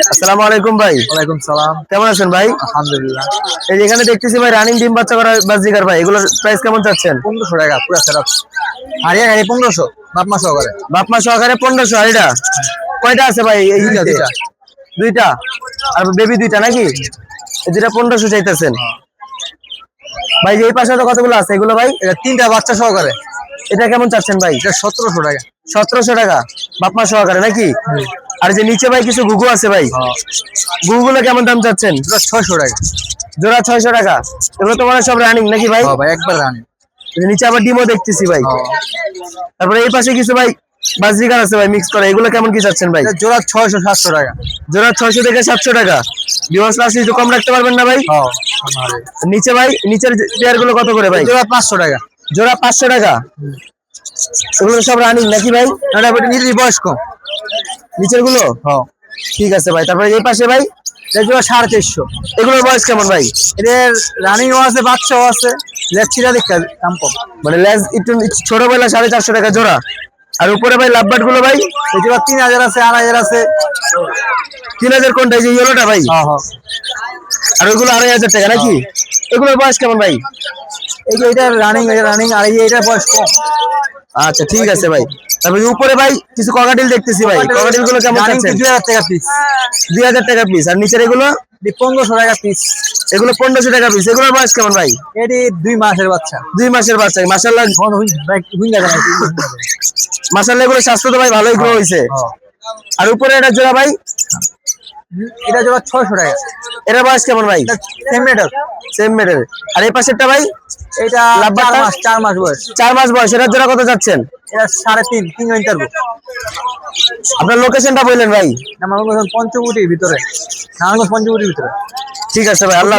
আসসালামু আলাইকুম ভাই। ওয়ালাইকুম সালাম। কেমন আছেন ভাই? আলহামদুলিল্লাহ। এই এখানে দেখতেছি ভাই রানিং ডিম বাচ্চা করা বাজিকার ভাই এগুলোর প্রাইস কেমন চাচ্ছেন? পনেরোশো টাকা পুরো সেটআপ হারিয়া গাড়ি পনেরোশো বাপ মা সহকারে। বাপ মা সহকারে পনেরোশো আর এটা কয়টা আছে ভাই এই দুইটা, দুইটা। আর বেবি দুইটা নাকি? এই দুইটা পনেরোশো চাইতেছেন। ভাই যে এই পাশে তো কতগুলো আছে? এগুলো ভাই? এটা তিনটা বাচ্চা সহকারে। এটা কেমন চাচ্ছেন ভাই? এটা সতেরোশো টাকা। সতেরোশো টাকা। বাপ মা সহকারে নাকি? আর যে নিচে ভাই কিছু ঘুঘু আছে ভাই ঘুঘুগুলো কেমন দাম চাচ্ছেন? ছয়শো টাকা। জোড়া ছয়শো টাকা। এগুলো তো মানে সব রানিং নাকি ভাই? হ্যাঁ ভাই একবার রানি নিচে আবার ডিমও দেখতেছি ভাই। তারপরে এই পাশে কিছু ভাই বাজরিকার আছে ভাই মিক্স করা। এগুলো কেমন কি চাচ্ছেন ভাই? জোড়া ছয়শো সাতশো টাকা। জোড়া ছয়শো থেকে সাতশো টাকা। বিমাস লাস্ট একটু কম রাখতে পারবেন না ভাই? হ্যাঁ নিচে ভাই নিচের পেয়ারগুলো কত করে ভাই? জোড়া পাঁচশো টাকা। জোড়া পাঁচশো টাকা। এগুলো সব রানিং নাকি ভাই? বয়স কম নিচেরগুলো হ্যাঁ। ঠিক আছে ভাই। তারপরে এই পাশে ভাই সাড়ে চারশো এগুলোর বয়স কেমন ভাই? এদের রানিংও আছে বাচ্চাও আছে। লেচ্ছিরা দেখা দাম কম। মানে লেজ একটু ছোটবেলা সাড়ে চারশো টাকা জোড়া। আর উপরে ভাই লাভবাটগুলো ভাই এই জোড়া তিন হাজার আছে আড়াই হাজার আছে। তিন হাজার কোনটা? এই যে ইয়েলোটা ভাই? হ্যাঁ হ্যাঁ। আর ওইগুলো আড়াই হাজার টাকা নাকি? এগুলোর বয়স কেমন ভাই? এই যে এটা রানিং এটা রানিং আর এই এটা বয়স কম আচ্ছা ঠিক আছে ভাই। তারপরে উপরে ভাই কিছু ককাটিল দেখতেছি ভাই। ককাটিলগুলো কেমন দুই হাজার টাকা পিস দুই হাজার টাকা পিস আর নিচের এগুলো? পনেরোশো টাকা পিস এগুলো পনেরোশো টাকা পিস এগুলোর বয়স কেমন ভাই? এটি দুই মাসের বাচ্চা। দুই মাসের বাচ্চা। মাসাল্লাহ মাসাল্লাহ এগুলো স্বাস্থ্য তো ভাই ভালোই গ্রো হয়েছে আর উপরে এটা জোড়া ভাই? এটা জোড়া ছয়শো টাকা। এটা বয়স কেমন ভাই? সেম মেটাল সেম মেডেল আর এই পাশেরটা ভাই? এটা চার মাস চার মাস বয়স। চার মাস বয়স এটার জন্য কত যাচ্ছেন? এটা সাড়ে তিন তিন ইন্টারভিউ আপনার লোকেশনটা বললেন ভাই। আমার লোকেশন পঞ্চকুটির ভিতরে। নারায়ণগঞ্জ পঞ্চবটির ভিতরে। ঠিক আছে ভাই আল্লাহ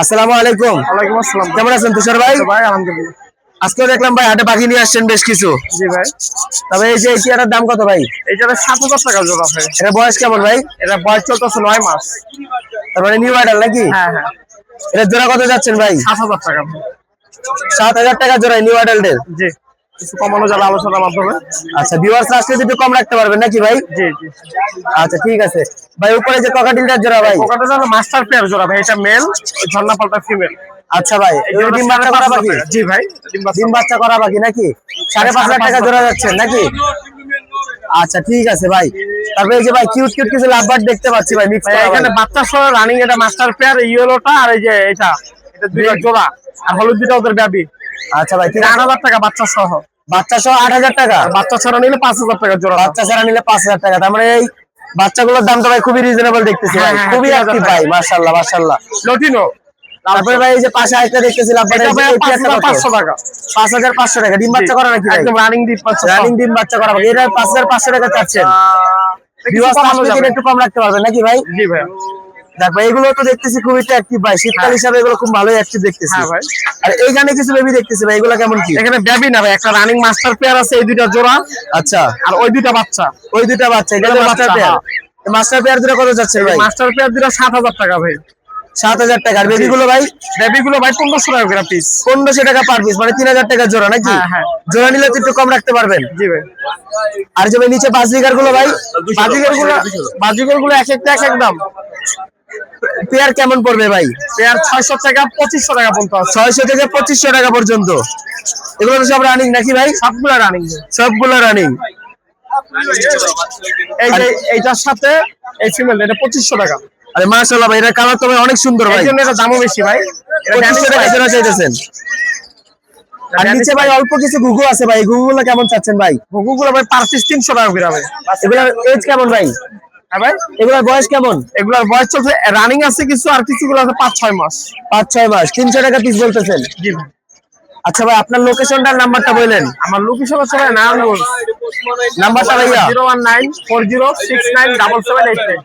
আসসালামু আলাইকুম। ওয়ালাইকুম আসসালাম। কেমন আছেন তুষার ভাই? ভাই আলহামদুলিল্লাহ। আজকেও দেখলাম ভাই হাটে পাখি নিয়ে আসছেন বেশ কিছু। জি ভাই। তবে এই যে দাম কত ভাই? এটা সাত হাজার টাকা জোড়া ভাই। এটা বয়স কেমন ভাই? এটা বয়স চলতেছে নয় মাস। তারপরে নিউ আইডাল নাকি? হ্যাঁ হ্যাঁ। এটা জোড়া কত যাচ্ছেন ভাই? সাত হাজার টাকা। সাত হাজার টাকা জোড়া নিউ আইডালদের জি। কিছু কমানো যাবে আলোচনার মাধ্যমে। আচ্ছা ভিউয়ার্স যদি কম রাখতে পারবেন নাকি ভাই? জি জি। আচ্ছা ঠিক আছে। ভাই উপরে যে ককাটিলটার জোড়া ভাই? মাস্টার পেয়ার জোড়া ভাই এটা মেল ঝর্ণা পাল্টা ফিমেল আচ্ছা ভাই ডিম বাচ্চা করা বাকি? জি ভাই ডিম বাচ্চা করা বাকি নাকি? সাড়ে পাঁচ হাজার টাকা জোড়া যাচ্ছে নাকি? আচ্ছা ঠিক আছে ভাই। তারপরে এই যে ভাই কিউট কিউট কিছু লাভবার দেখতে পাচ্ছি ভাই মিক্স এখানে বাচ্চা সহ রানিং এটা মাস্টার পেয়ার ইয়েলোটা আর এই যে এটা এটা দুইটা জোড়া আর হলুদ দুটা ওদের ব্যাবি আচ্ছা ভাই ঠিক এটা আট আছে হাজার টাকা বাচ্চা সহ। বাচ্চা টাকা? বাচ্চা ছাড়া নিলে পাঁচ হাজার টাকা জোড়া। বাচ্চা ছাড়া নিলে পাঁচ হাজার টাকা। তার মানে এই বাচ্চাগুলোর দামটা ভাই খুবই রিজনেবল দেখতেছি ভাই। হ্যাঁ, হ্যাঁ, খুবই অ্যাক্টিভ ভাই। মাশাআল্লাহ মাশাআল্লাহ। লটিনো তারপরে ভাই এই যে পাশে আরেকটা দেখতেছিলাম পাঁচশো টাকা। পাঁচ হাজার পাঁচশো টাকা। ডিম বাচ্চা করা নাকি রানিং ডিম বাচ্চা করা। এটা পাঁচ হাজার পাঁচশো টাকা চাচ্ছেন। কিছু বিবাস কমানো আসলে যাবে। কিন্তু একটু কম রাখতে পারবেন নাকি ভাই? জি ভাই দেখো এগুলো তো দেখতেছি খুবই অ্যাক্টিভ ভাই। শীতকাল হিসাবে এগুলো খুব ভালোই অ্যাক্টিভ দেখতেছি। হ্যাঁ ভাই। আর এইখানে কিছু বেবি দেখতেছি ভাই এগুলো কেমন কি? এখানে ব্যাবি না ভাই একটা রানিং মাস্টার পেয়ার আছে এই দুইটা জোড়া। আচ্ছা। আর ওই দুইটা বাচ্চা। ওই দুইটা বাচ্চা এগুলো মাস্টার পেয়ার মাস্টার পেয়ার দুটো কত যাচ্ছে ভাই? মাস্টার পেয়ার সাত হাজার টাকা ভাই। সাত হাজার টাকা আর বেবি গুলো ভাই? বেবি গুলো ভাই পনেরোশো টাকা করে পিস পনেরোশো টাকা পার পিস মানে তিন হাজার টাকা জোড়া নাকি? হ্যাঁ, হ্যাঁ। জোড়া নিলে তো একটু কম রাখতে পারবেন। জি ভাই। আর যে নিচে গুলো ভাই বাজিগরগুলো বাজিগরগুলো এক একটা এক এক দাম। পেয়ার কেমন পড়বে ভাই? পেয়ার ছয়শো টাকা পঁচিশশো টাকা পর্যন্ত ছয়শো থেকে পঁচিশশো টাকা পর্যন্ত। এগুলো সব রানিং নাকি ভাই? সবগুলো রানিং সবগুলো রানিং এই যে এইটার সাথে এই ফিমেল এটা পঁচিশশো টাকা। আরে মাশাআল্লাহ ভাই এর কালার তো ভাই অনেক সুন্দর ভাই। এজন্য এটা দামও বেশি ভাই। এটা দামি টাকা চাইতেছেন। আর নিচে ভাই অল্প কিছু গুগু আছে ভাই গুগুগুলো কেমন চাচ্ছেন ভাই? গুগুগুলো ভাই পার পিস 300 টাকা করে ভাই। এগুলা এজ কেমন ভাই? হ্যাঁ ভাই। এগুলোর বয়স কেমন? এগুলার বয়স চলছে রানিং আছে কিছু আর কিছুগুলো আছে 5 6 মাস। 5 6 মাস 300 টাকা পিস বলতেছেন। জি আচ্ছা ভাই আপনার লোকেশনটার নাম্বারটা বলেন আমার লোকেশন আছে ভাই নারায়ণগঞ্জ। নাম্বারটা ভাইয়া। 01940697789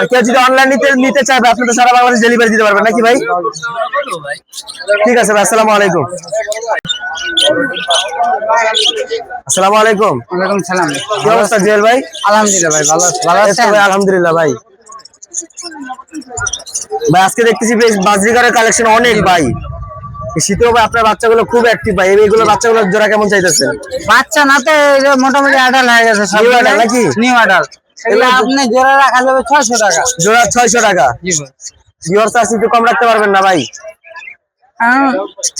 আর কেউ যদি অনলাইন নিতে নিতে চায় আপনি তো সারা বাংলাদেশ ডেলিভারি দিতে পারবেন নাকি ভাই? ঠিক আছে ভাই আসসালামু আলাইকুম। আসসালামু আলাইকুম। ওয়ালাইকুম সালাম। কি অবস্থা জুয়েল ভাই? আলহামদুলিল্লাহ ভাই ভালো ভালো আছেন? ভাই আলহামদুলিল্লাহ ভাই। ভাই আজকে দেখতেছি বেশ বাজরিকারের কালেকশন অনেক ভাই। শীতেও ভাই আপনার বাচ্চাগুলো খুব অ্যাক্টিভ ভাই। এইগুলো বাচ্চাগুলো জোড়া কেমন চাইতেছেন? বাচ্চা না তো মোটামুটি আডাল হয়ে গেছে New adult নাকি? নিউ আডাল এগুলো আপনি জোড়া রাখা যাবে ছয়শো টাকা। জোড়া ছয়শো টাকা। জি ভাই। একটু কম রাখতে পারবেন না ভাই। হ্যাঁ,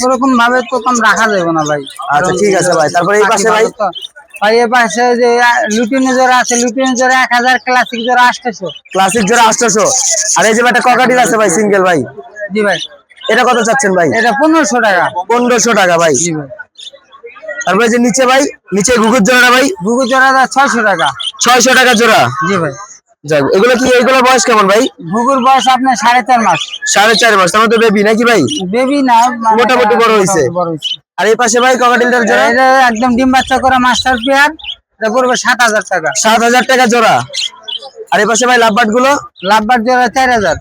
ওরকম ভাবে তো কম রাখা যাবে না ভাই। আচ্ছা, ঠিক আছে ভাই। তারপরে এই পাশে ভাই? ভাই পাশে যে লুটিনে জোড়া আছে লুটিনে জোড়া এক হাজার ক্লাসিক জোড়া আটশোশো। ক্লাসিক জোড়া আটশোশো। আর এই যে একটা ককাটিল আছে ভাই সিঙ্গেল ভাই। জি ভাই। এটা কত চাচ্ছেন ভাই? এটা পনেরোশো টাকা। পনেরোশো টাকা ভাই। জি ভাই। তারপরে যে নিচে ভাই নিচে ঘুঘুর জোড়াটা ভাই। বুকু জোড়া ছয়শো টাকা। ছয়শো টাকা জোড়া? জি ভাই। যাক এগুলো কি এগুলো বয়স কেমন ভাই? বুকুর বয়স আপনার সাড়ে চার মাস। সাড়ে চার মাস তার মধ্যে বেবি নাকি ভাই? বেবি না মানে মোটামুটি বড় হইছে। আর এই পাশে ভাই ককাটিলটার জোড়া? একদম ডিম বাচ্চা করা মাস্টার পেয়ার এটা পড়বে সাত হাজার টাকা। সাত হাজার টাকা জোড়া। আর এই পাশে ভাই লাভবাটগুলো? লাভবার জোড়া চার হাজার।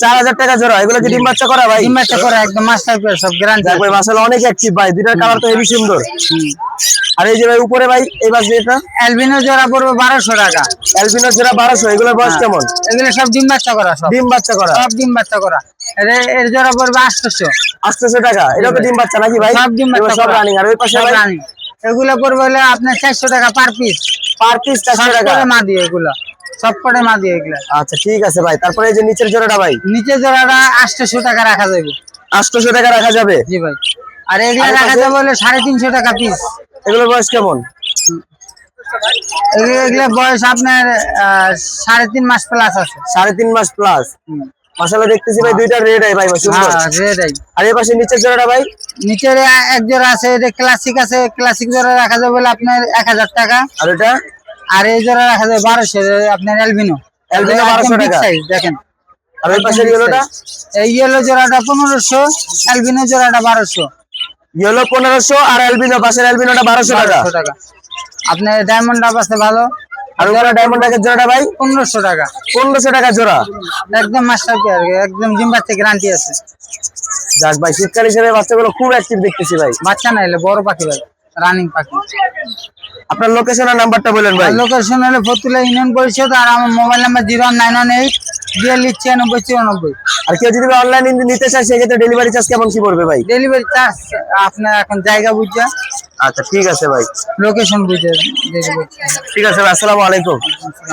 চার হাজার টাকা জোড়া এগুলো কি ডিম বাচ্চা করা ভাই? ডিম বাচ্চা করা একদম মাস্টার পেয়ার সব যাক ভাই মাসাল অনেক অ্যাক্টিভ ভাই দুটার কালার তো হেভি সুন্দর। আর এই যে ভাই উপরে ভাই এই পাশে এটা? অ্যালবিনো জোড়া পড়বে বারোশো টাকা। অ্যালবিনো জোড়া বারোশো এগুলোর বয়স কেমন? এগুলো সব ডিম বাচ্চা করা সব। ডিম বাচ্চা করা? সব ডিম বাচ্চা করা। এর- এর জোড়া পড়বে আটশোশো আটশোশো টাকা এটা তো ডিম বাচ্চা নাকি ভাই? সব ডিম বাচ্চা সব রানিং আর ওই পাশে রানিং। এগুলো পড়বে হলে আপনার চারশো টাকা পার পিস। পার পিস চারশো টাকা? করে মা দিয়ে এগুলো। সব করে মা দিয়ে এগুলো। আচ্ছা ঠিক আছে ভাই তারপরে এই যে নিচের জোড়াটা ভাই? নিচের জোড়াটা আটশোশো টাকা রাখা যাবে। আটশোশো টাকা রাখা যাবে? জি ভাই। আর এগুলো রাখা যাবে হলে সাড়ে তিনশো টাকা পিস। এগুলোর বয়স কেমন? এগুলো বয়স আপনার সাড়ে তিন মাস প্লাস আছে। সাড়ে তিন মাস প্লাস মাসালা দেখতেছি ভাই দুইটা রেড আই ভাই সুন্দর হ্যাঁ আর এই পাশে নিচের জোড়াটা ভাই? নিচের এক জোড়া আছে এটা ক্লাসিক আছে ক্লাসিক জোড়া রাখা যাবে বলে আপনার এক হাজার টাকা। আর এটা? আর এই জোড়া রাখা যাবে বারোশো আপনার অ্যালবিনো Albino 1200 টাকা। দেখেন। আর ওই পাশের ইয়েলোটা এই ইয়েলো জোড়াটা পনেরোশো অ্যালবিনো জোড়াটা বারোশো। ইয়েলো পনেরোশো আর অ্যালবিনো পাশের অ্যালবিনোটা বারোশো টাকা। আপনার ডায়মন্ড ডাব আছে ভালো। আর ওখানে ডায়মন্ড টাকের জোড়াটা ভাই? পনেরোশো টাকা। পনেরোশো টাকা জোড়া। একদম মাস্টার পেয়ার একদম জিম্বাতে গ্যারান্টি আছে। যাক ভাই শীতকাল হিসেবে বাচ্চাগুলো খুব অ্যাক্টিভ দেখতেছি ভাই। বাচ্চা না এলে বড় পাখি ভাই রানিং পাখি। আপনার লোকেশন আর নাম্বারটা বলেন ভাই। লোকেশন হলো ফতুল্লা ইউনিয়ন পরিষদ আর আমার mobile number zero nine one eight বিয়াল্লিশ ছিয়ানব্বই চুরানব্বই। আর কেউ যদি অনলাইন নিতে চায় সেক্ষেত্রে ডেলিভারি চার্জ কেমন কি পড়বে ভাই? ডেলিভারি চার্জ আপনার এখন জায়গা বুঝছে আচ্ছা ঠিক আছে ভাই। লোকেশন বুঝে ঠিক আছে ভাই আসসালামু আলাইকুম।